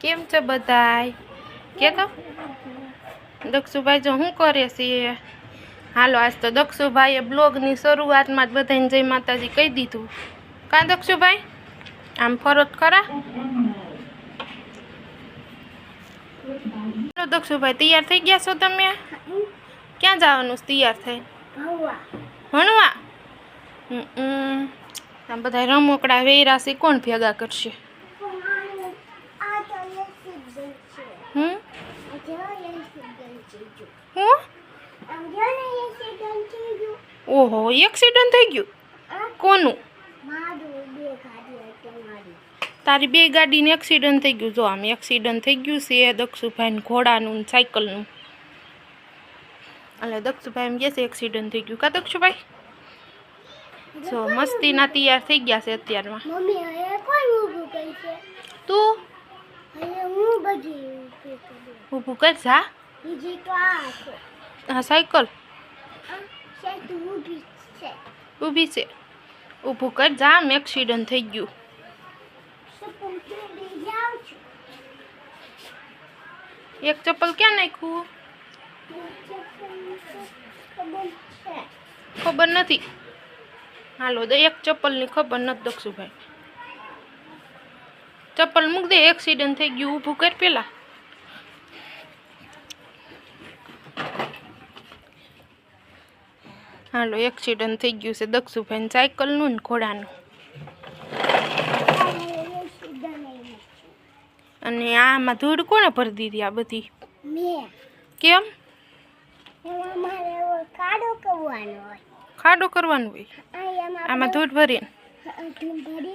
કેમ છે બધાય? કે તો? દક્ષુભાઈ જો શું કરે છે હાલો આજ તો દક્ષુભાઈએ બ્લોગની શરૂઆતમાં જ બધાને જય માતાજી કહી દીધું. કાં દક્ષુભાઈ? આમ ફરત ખરા? દક્ષુભાઈ તૈયાર થઈ ગયા છો તમે? ક્યાં જવાનું છે તૈયાર થઈ ભણવા. બધા રમકડા વેરા છે કોણ ભેગા કરશે? હું? ઓહો એક્સિડન્ટ થઈ ગયું? કોનું? તારી બે ગાડીને એક્સિડન્ટ થઈ ગયું. જો આમ એક્સિડન્ટ થઈ ગયું છે દક્ષુભાઈ ઘોડાનું ને સાયકલનું. એટલે દક્ષુભાઈ એમ કહે છે એક્સિડન્ટ થઈ ગયું. કા દક્ષુભાઈ? જો મસ્તીના તૈયાર થઈ ગયા છે અત્યારમાં. તું? ઊભું કર જા. બીજી તો આ છે હા સાયકલ આ છે તો ઊભી છે ઊભી છે ઊભું કર જા આમ એક્સિડન્ટ થઈ ગયું। સપન ચડી જાઉં છું એક ચપ્પલ ક્યાં નાખ્યું ખબર છે ખબર નથી હાલો દે એક ચપ્પલની ખબર નથી દક્ષુભાઈ ચપ્પલ મૂક દે એક્સિડન્ટ થઈ ગયું ઊભું કર પેલા હાલો એક્સિડન્ટ થઈ ગયું છે દક્ષુભાઈ સાયકલનું ને ઘોડાનું. અને આમાં ધૂળ કોણે ભરી દીધી આ બધી? કેમ? ખાડો કરવાનું હોય. આમાં ધૂળ ભરીને?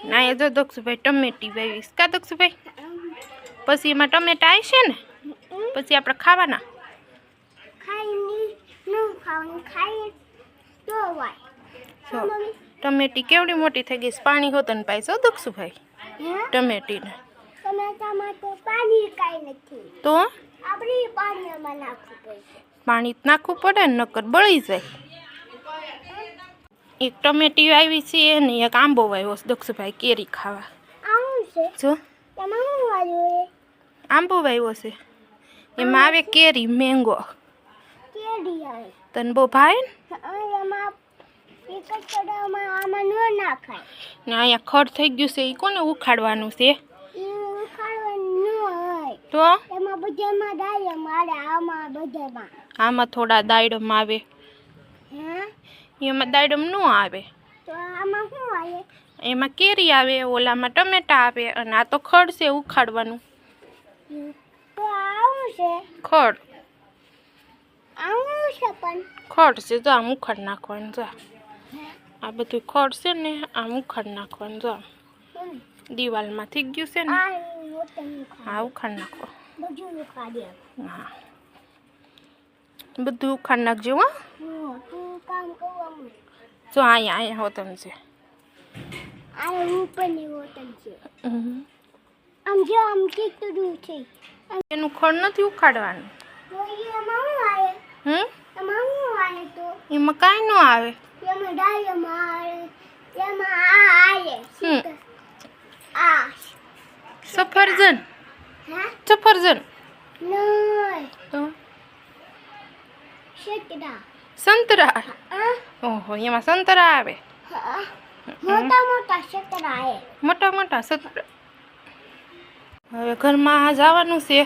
ના એ જો દક્ષુભાઈ ટમેટી વાવીશ. કા દક્ષુભાઈ? પછી એમાં ટમેટા આવશે ને? પછી આપણે ખાવાના? ખાઈ ખાઈ ટમેટી કેવડી મોટી થઈ ગઈ. પાણી હોત ને હો દક્ષુભાઈ ટમેટીને. ટમેટામાં તો પાણી નાખવું પડે ને નકર બળી જાય. એક ટમેટી આવી છે ને એક આંબો વાવ્યો છે દક્ષુભાઈ કેરી ખાવા. જો. આંબો વાવ્યો છે. એમાં આવે કેરી મેંગો. તને બહુ ભાઈ? અહીંયા ખડ થઈ ગયું છે એ કોને ઉખાડવાનું છે? તો? આમાં થોડા દાયડમ આવે. હે? એમાં દાયડમ ન આવે. તો આમાં શું આવે? એમાં કેરી આવે ઓલામાં ટમેટા આવે અને આ તો ખડ છે ઉખાડવાનું. ખડ? છે જો આમ ઉખડ નાખવાનું જો. આ બધું ખડ છે ને આમ ઉખડ નાખવાનું જો. આમ હમ. દિવાલમાં થઈ ગયું છે ને. હા ઉખાડ નાખો. હા. બધું ઉખાડ નાખજો હો. તું જો અહીંયા અહીંયા હોતમ છે. એનું ખડ નથી ઉખાડવાનું. તો હમ? એમાં કાંઈ ન આવે. આ સફરજન. હે સફરજન સંતરા. આ ઓહો એમાં સંતરા આવે. મોટા મોટા આવે મોટા મોટા સંતરા. હવે ઘરમાં જવાનું છે.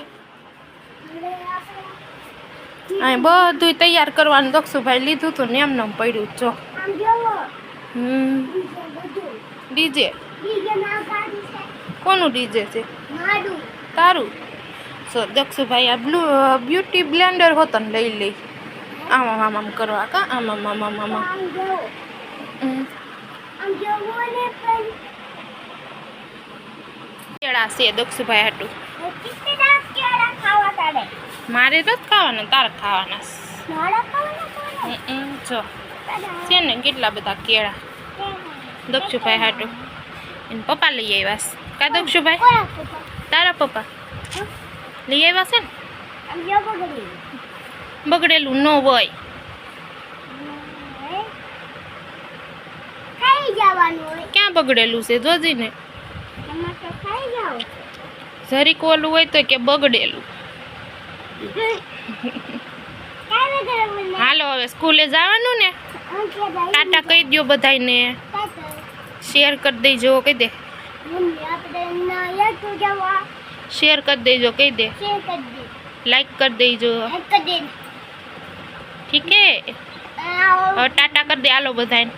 અહીં બધું તૈયાર કરવાનું દક્ષુભાઈ લીધું હતું ને એમને એમ પડ્યું જો ડીજે. કોનું ડીજે છે? તારું. સો દક્ષુભાઈ આ બ્લુ બ્યુટી બ્લેન્ડર હોતો ને લઈ લઈ આમાં, આમ આમ કરવા કા? આમાં, આમ આમ આમ. કેળા છે દક્ષુભાઈ હાટું કેટલા કેળા ખાવા તાડે મારે તો ખાવાના તારે ખાવાના જો. છે ને કેટલા બધા કેળા? દક્ષુભાઈ હાટું. એને પપ્પા લઈ આવ્યા છે. કા દક્ષુભાઈ? તારા પપ્પા. લઈ આવ્યા છે ને? બગડેલું ન હોય. ક્યાં બગડેલું છે? જોજીને જરીક ઓલું હોય તો કે બગડેલું. હાલો, હવે સ્કૂલે જવાનું ને? ટાટા કહી દો બધાને શેર કરી દેજો, કહી દે. શેર કરી દેજો, કહી દે. લાઈક કરી દેજો. ઠીક હે ટાટા કરી દે, હાલો બધાને